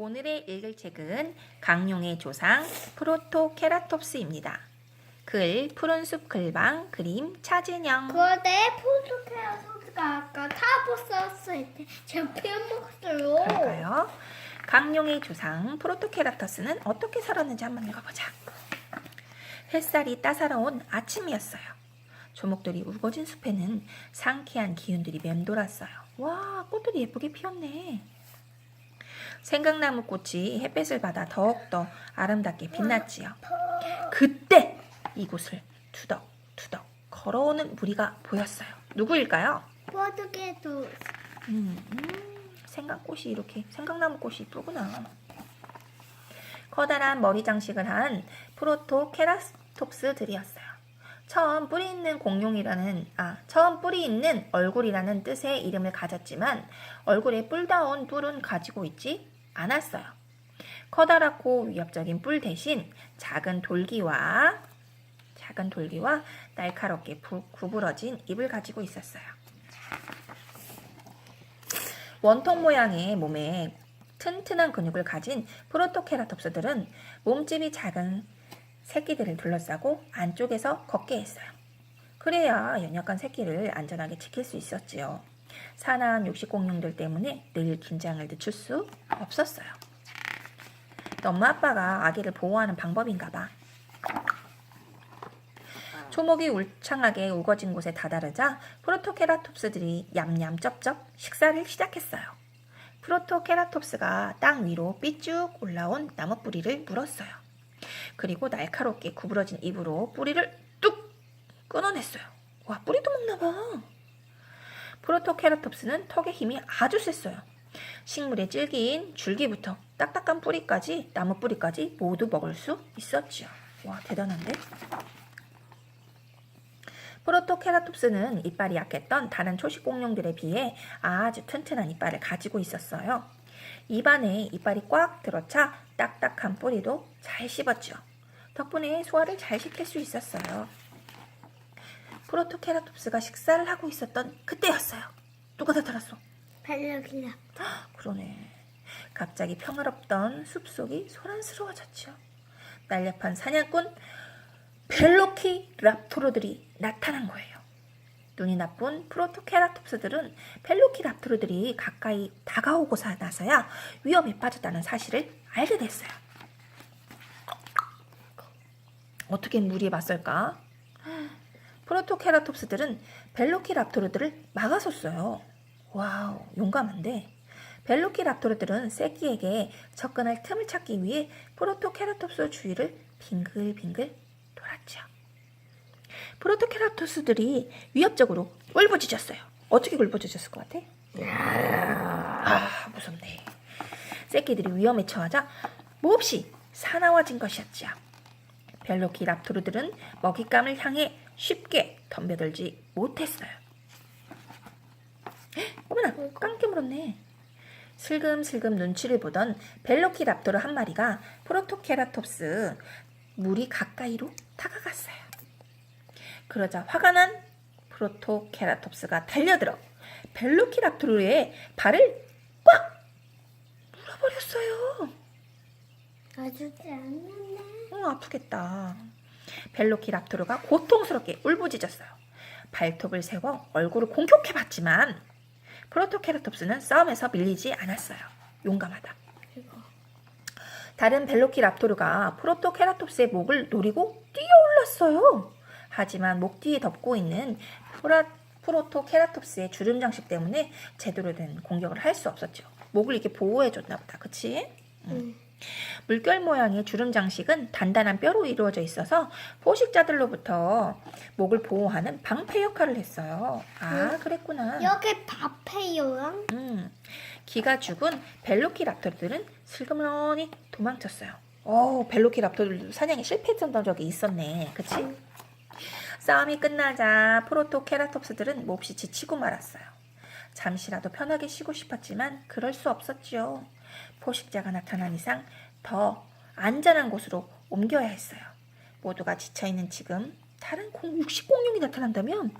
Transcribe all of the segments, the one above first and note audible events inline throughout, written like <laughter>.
오늘의 읽을 책은 강룡의 조상 프로토케라톱스입니다. 글 푸른 숲 글방 그림 차진영 그런데 포토케라 소스가 아까 타보 썼을 때 제가 빼먹었어요. 그럴까요? 강룡의 조상 프로토케라토스는 어떻게 살았는지 한번 읽어보자. 햇살이 따사로운 아침이었어요. 조목들이 우거진 숲에는 상쾌한 기운들이 맴돌았어요. 와, 꽃들이 예쁘게 피었네. 생강나무 꽃이 햇빛을 받아 더욱더 아름답게 빛났지요. 그때 이곳을 투덕투덕 걸어오는 무리가 보였어요. 누구일까요? 포토케도 음, 음, 생강꽃이 이렇게 생강나무 꽃이 이쁘구나. 커다란 머리 장식을 한 프로토 케라톱스들이었어요. 처음 뿌리 있는 공룡이라는 아 처음 뿌리 있는 얼굴이라는 뜻의 이름을 가졌지만 얼굴에 뿔다운 뿔은 가지고 있지 않았어요. 커다랗고 위협적인 뿔 대신 작은 돌기와 작은 돌기와 날카롭게 부- 구부러진 입을 가지고 있었어요. 원통 모양의 몸에 튼튼한 근육을 가진 프로토케라톱스들은 몸집이 작은 새끼들을 둘러싸고 안쪽에서 걷게 했어요. 그래야 연약한 새끼를 안전하게 지킬 수 있었지요. 사나운 육식공룡들 때문에 늘 긴장을 늦출 수 없었어요. 엄마 아빠가 아기를 보호하는 방법인가 봐. 초목이 울창하게 우거진 곳에 다다르자 프로토케라톱스들이 얌얌 쩝쩝 식사를 시작했어요. 프로토케라톱스가 땅 위로 삐쭉 올라온 나무 뿌리를 물었어요. 그리고 날카롭게 구부러진 입으로 뿌리를 뚝 끊어냈어요. 와, 뿌리도 먹나 봐. 프로토케라톱스는 턱의 힘이 아주 셌어요. 식물의 질긴 줄기부터 딱딱한 뿌리까지 나무 뿌리까지 모두 먹을 수 있었지요. 와, 대단한데? 프로토케라톱스는 이빨이 약했던 다른 초식 공룡들에 비해 아주 튼튼한 이빨을 가지고 있었어요. 입안에 이빨이 꽉 들어차 딱딱한 뿌리도 잘 씹었죠. 덕분에 소화를 잘 시킬 수 있었어요. 프로토케라톱스가 식사를 하고 있었던 그때였어요. 누가 나타났어? 발력이라. 그러네. 갑자기 평화롭던 숲속이 소란스러워졌죠. 날렵한 사냥꾼 벨로키 랍토르들이 나타난 거예요. 눈이 나쁜 프로토케라톱스들은 벨로키 랍토르들이 가까이 다가오고 나서야 위험에 빠졌다는 사실을 알게 됐어요. 어떻게 무리에 맞설까? 프로토케라톱스들은 벨로키랍토르들을 막아섰어요. 와우, 용감한데. 벨로키랍토르들은 새끼에게 접근할 틈을 찾기 위해 프로토케라톱스 주위를 빙글빙글 돌았죠. 프로토케라톱스들이 위협적으로 울부짖었어요. 어떻게 울부짖었을 것 같아? 아, 무섭네. 새끼들이 위험에 처하자 몹시 사나워진 것이었지요. 벨로키랍토르들은 먹잇감을 향해 쉽게 덤벼들지 못했어요. 헉, 어머나, 깡깨 물었네. 슬금슬금 눈치를 보던 벨로키랍토르 한 마리가 프로토케라톱스 물이 가까이로 다가갔어요. 그러자 화가 난 프로토케라톱스가 달려들어 벨로키랍토르의 발을 꽉 물어버렸어요. 아주지 않았네. 어, 아프겠다. 벨로키랍토르가 고통스럽게 울부짖었어요. 발톱을 세워 얼굴을 공격해봤지만 프로토케라톱스는 싸움에서 밀리지 않았어요. 용감하다. 다른 벨로키랍토르가 프로토케라톱스의 목을 노리고 뛰어올랐어요. 하지만 목 뒤에 덮고 있는 프라, 프로토케라톱스의 주름 장식 때문에 제대로 된 공격을 할 수 없었죠. 목을 이렇게 보호해줬나 보다. 그치? 응. 물결 모양의 주름 장식은 단단한 뼈로 이루어져 있어서 포식자들로부터 목을 보호하는 방패 역할을 했어요. 아, 그랬구나. 여기 밥해요랑 음, 기가 죽은 벨로키랍토르들은 슬그머니 도망쳤어요. 오, 벨로키랍토르 사냥에 실패했던 적이 있었네. 그치? 싸움이 끝나자 프로토케라톱스들은 몹시 지치고 말았어요. 잠시라도 편하게 쉬고 싶었지만 그럴 수 없었지요. 포식자가 나타난 이상 더 안전한 곳으로 옮겨야 했어요. 모두가 지쳐있는 지금 다른 공, 육식공룡이 나타난다면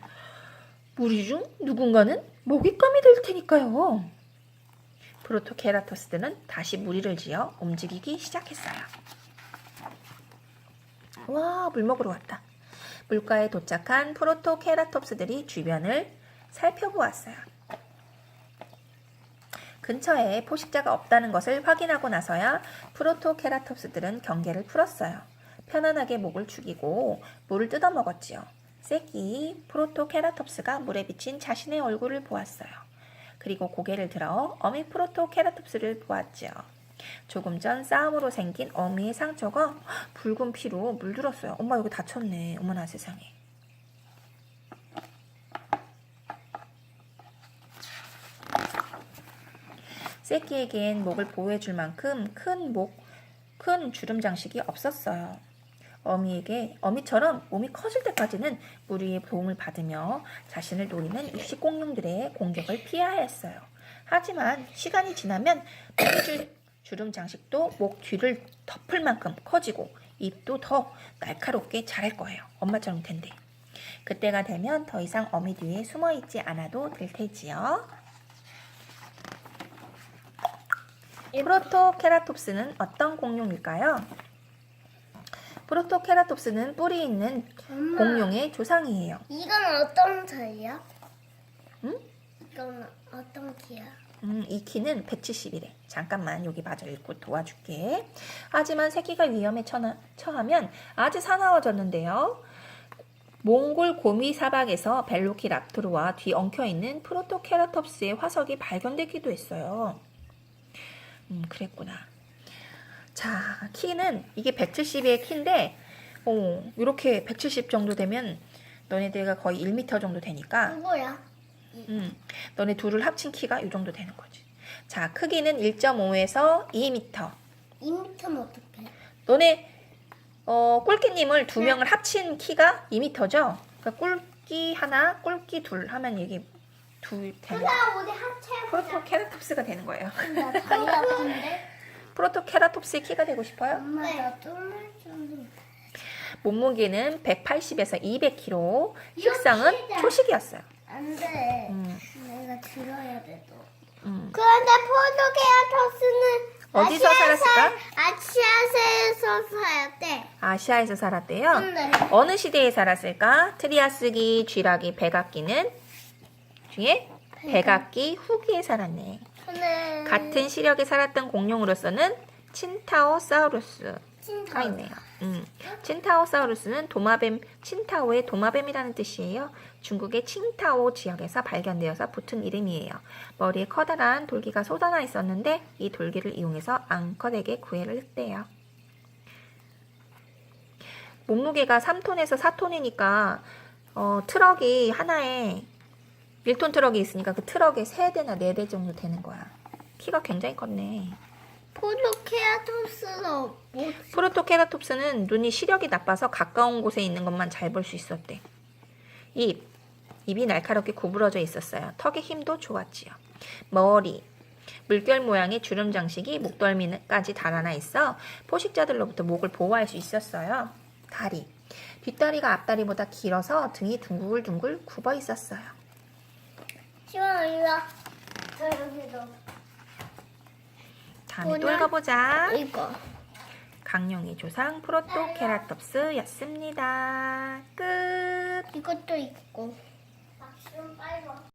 무리 중 누군가는 먹잇감이 될 테니까요. 프로토케라토스들은 다시 무리를 지어 움직이기 시작했어요. 와, 물 먹으러 왔다. 물가에 도착한 프로토케라톱스들이 주변을 살펴보았어요. 근처에 포식자가 없다는 것을 확인하고 나서야 프로토케라톱스들은 경계를 풀었어요. 편안하게 목을 죽이고 물을 뜯어 먹었지요. 새끼 프로토케라톱스가 물에 비친 자신의 얼굴을 보았어요. 그리고 고개를 들어 어미 프로토케라톱스를 보았지요. 조금 전 싸움으로 생긴 어미의 상처가 붉은 피로 물들었어요. 엄마 여기 다쳤네. 어머나 세상에. 새끼에겐 목을 보호해줄 만큼 큰 목, 큰 주름 장식이 없었어요. 어미에게 어미처럼 몸이 커질 때까지는 무리의 도움을 받으며 자신을 노리는 육식 공룡들의 공격을 피해야 했어요. 하지만 시간이 지나면 줄 주름 장식도 목 뒤를 덮을 만큼 커지고 입도 더 날카롭게 자랄 거예요. 엄마처럼 된대. 그때가 되면 더 이상 어미 뒤에 숨어 있지 않아도 될 테지요. 프로토케라톱스는 어떤 공룡일까요? 프로토케라톱스는 뿔이 있는 엄마. 공룡의 조상이에요. 이건 어떤 차이야? 응? 이건 어떤 키야? 음, 이 키는 170이래. 잠깐만 여기 마저 읽고 도와줄게. 하지만 새끼가 위험에 처나, 처하면 아주 사나워졌는데요. 몽골 고미 사막에서 벨로키랍토르와 뒤 엉켜 있는 프로토케라톱스의 화석이 발견되기도 했어요. 음, 그랬구나. 자, 키는 이게 170의 키인데, 어, 이렇게 170 정도 되면 너네들과 거의 1m 정도 되니까 누구야? 음, 너네 둘을 합친 키가 이 정도 되는 거지. 자, 크기는 1.5에서 2m. 2m면 어떡해? 너네 어, 꿀끼님을 두 명을 합친 키가 2m죠? 그러니까 꿀끼 하나, 꿀끼 둘 하면 이게 둘 되는 나 우리 하체 프로토케라톱스가 되는 거예요. 나 다리 <laughs> 아픈데? 프로토케라톱스의 키가 되고 싶어요? 엄마 나 뚫릴 정도 몸무게는 180에서 200kg, 이거 식성은 키다. 초식이었어요. 안돼 음, 내가 들어야 돼도 음. 그런데 포도케아토스는 어디서 살았을까? 아시아세에서 살았대 아시아에서 살았대요. 근데 어느 시대에 살았을까? 트리아스기, 쥐라기, 백악기는 뒤에 백악기 후기에 살았네. 같은 시력에 살았던 공룡으로서는 친타오사우루스가 있네요. 음. 친타오사우루스는 도마뱀, 친타오의 도마뱀이라는 뜻이에요. 중국의 칭타오 지역에서 발견되어서 붙은 이름이에요. 머리에 커다란 돌기가 솟아나 있었는데 이 돌기를 이용해서 앙컷에게 구애를 했대요. 몸무게가 3톤에서 4톤이니까 어, 트럭이 하나에 1톤 트럭이 있으니까 그 트럭에 3대나 4대 정도 되는 거야. 키가 굉장히 컸네. 포도케아토스는 뭐 프로토케라톱스는 눈이 시력이 나빠서 가까운 곳에 있는 것만 잘 볼 수 있었대. 입, 입이 날카롭게 구부러져 있었어요. 턱의 힘도 좋았지요. 머리, 물결 모양의 주름 장식이 목덜미까지 달아나 있어 포식자들로부터 목을 보호할 수 있었어요. 다리, 뒷다리가 앞다리보다 길어서 등이 둥글둥글 굽어 있었어요. 시원 저 여기도 다음에 또? 읽어보자. 이거 강룡의 조상 프로토 케라톱스였습니다. 끝. 이것도 있고. 박시원 빨리